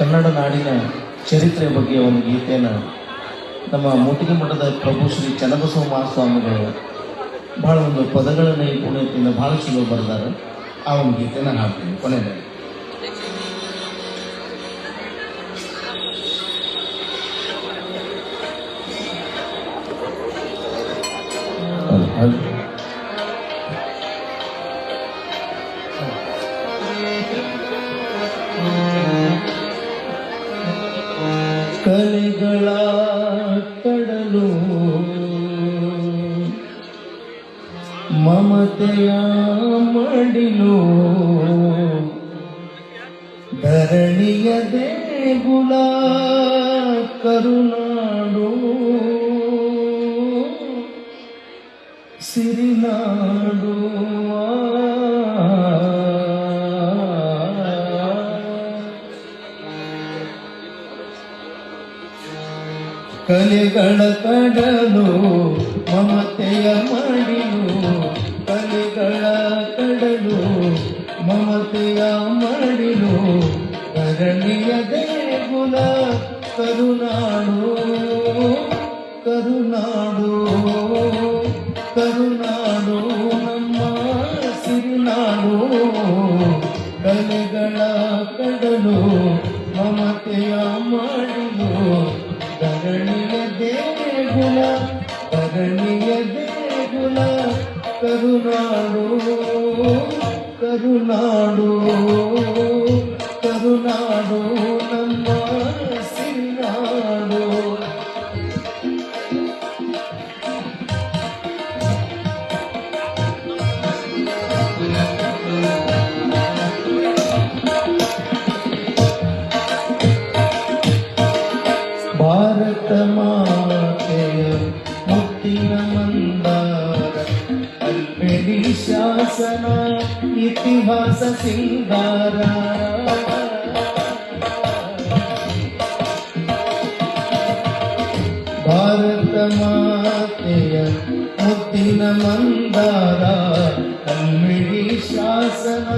ಕನ್ನಡ ನಾಡಿನ ಚರಿತ್ರೆ ಬಗ್ಗೆ ಒಂದು ಗೀತೆಯನ್ನು ನಮ್ಮ ಮೂಟಿಗೆ ಮಠದ ಪ್ರಭು ಶ್ರೀ ಚನ್ನಬಸವ ಮಹಾಸ್ವಾಮಿಗಳು ಬಹಳ ಒಂದು ಪದಗಳ ನೈಪುಣ್ಯತೆಯಿಂದ ಭಾಳ ಚಲೋ ಬರೆದಾರೆ. ಆ ಒಂದು ಗೀತೆನ ಹಾಡ್ತೀನಿ ಕೊನೆಯದಾಗಿ. ಕಲೆಗಳ ಕಡಲು. ಮಮತೆಯ ಮಡಿಲು. ಧರಣಿಯ ದೇಗುಲ ಕರುನಾಡು. ಸಿರಿನಾಡು. ಕಲೆಗಳ ಕಡಲು ಮಮತೆಯ ಮಡಿಲು. ಕಲೆಗಳ ಕಡಲು ಮಮತೆಯ ಮಡಿಲು. ಕರಣಿಯ ದೇಗುಲ ಕರುನಾಡು. ಕರುನಾಡು ಕರುನಾಡು. కరుణాడు కరుణాడు కరుణాడు నమ్మ సినాడు భారత మాతయ ముక్తి నమన్ ಕಲ್ಪೆಡಿ ಶಾಸನ ಇತಿಹಾಸ ಸಿಂಗಾರ ಭಾರತ ಮಾತೆಯ ಮುತ್ತಿನ ಮಂದಾರ ಕಲ್ಮಿಡಿ ಶಾಸನ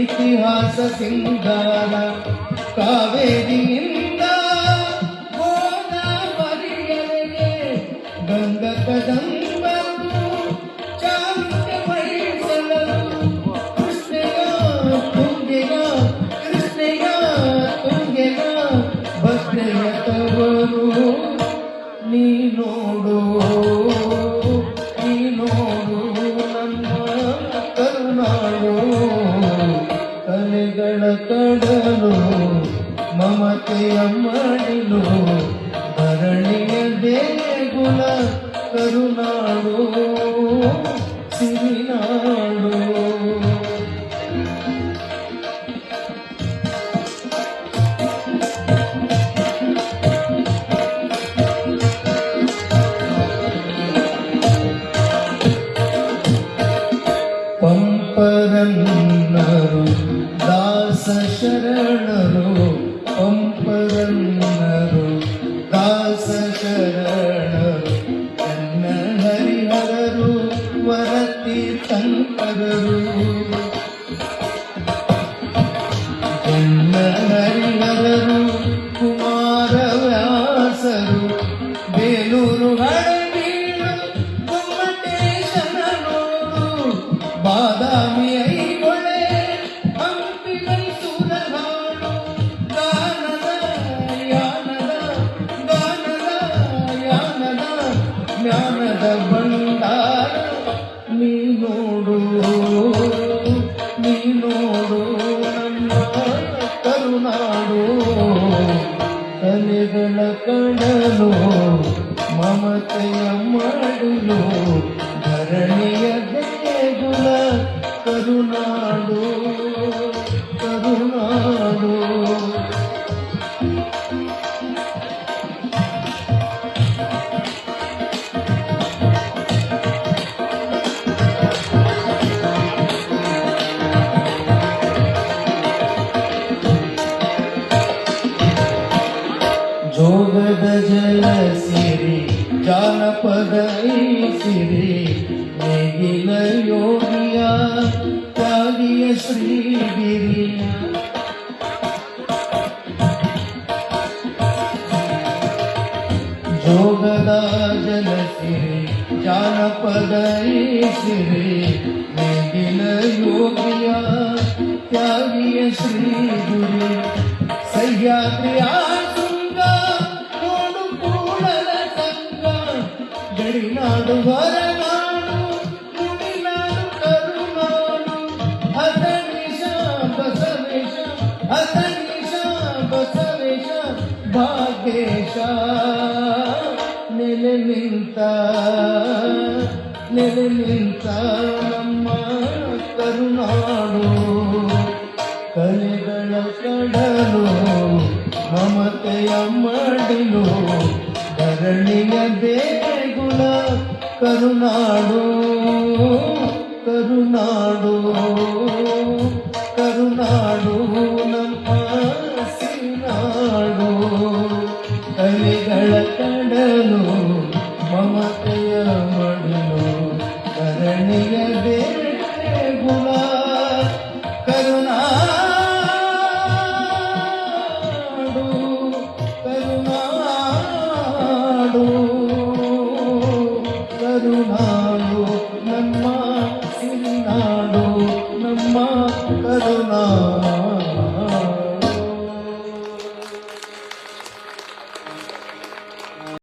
ಇತಿಹಾಸ ಸಿಂಗಾರ ಕಾವೇರಿಯಿಂದ ಗೋದಾವರಿಯರೆಗೆ ಗಂಗ ಕದಂಬರು ಮಮತೆಯ ಮಡಿಲು ಧರಣಿಯ ದೇಗುಲ ಕರುನಾಡು ಸಿರಿನಾಡು. ಪಂಪರನ್ನರು ದಾಸ ಶರಣರು ಶರಣರು ಕನ್ನ ಹರಿಹರರು ವರತಿ ತಂಕರರು ಕನ್ನ ಹರಿಹರರು ಕುಮಾರವ್ಯಾಸರು ಬೇಲೂರು ಹಳಬೀಡು ಗೊಮ್ಮಟೇಶನ ನೋಡು ಬಾದಾಮಿ ಜ್ಞಾನದ ಭಂಡಾರ ನೀ ನೋಡು ನೀ ನೋಡು ನಮ್ಮ ಕರುನಾಡು. ತಲೆಗಳ ಕಡಲು ಮಮತೆಯ ಮಾಡಲು, ಧರಣಿಯ ದೇಗುಲ ಕರುನಾಡು. ಪದ ಇಸಿದೆ ನೇಗಿಲ ಯೋಗಿಯ ಕಾಗಿಯ ಶ್ರೀಗಿರಿ ಜೋಗದ ಜಲಸಿರಿ ಜಾನಪದ ಇಸಿದೆ ನೇಗಿಲ ಯೋಗಿಯ ಕಾಗಿಯ ಶ್ರೀಗುರಿ ಸಹ್ಯಾದ್ರಿಯ ಗಡಿನಾಡು ಹೊರನಾಡು ನುಡಿನಾಡು ಕರುನಾಡು ಹತನಿಷ ಬಸವೇಶ ಹತನಿಷ ಬಸವೇಶ ಭಾಗ್ಯೇಶ ನೆಲೆ ನಿಂತ ನೆಲೆ ನಿಂತ ನಮ್ಮ ಕರುನಾಡು ಕಲೆಗಳ ಕಡಲು ಮಮತೆಯ ಮಡಿಲು ಧರಣಿಯ ದೇಗುಲ కరుణ కరుణాడు కరుణాడు కరుణాడు karuna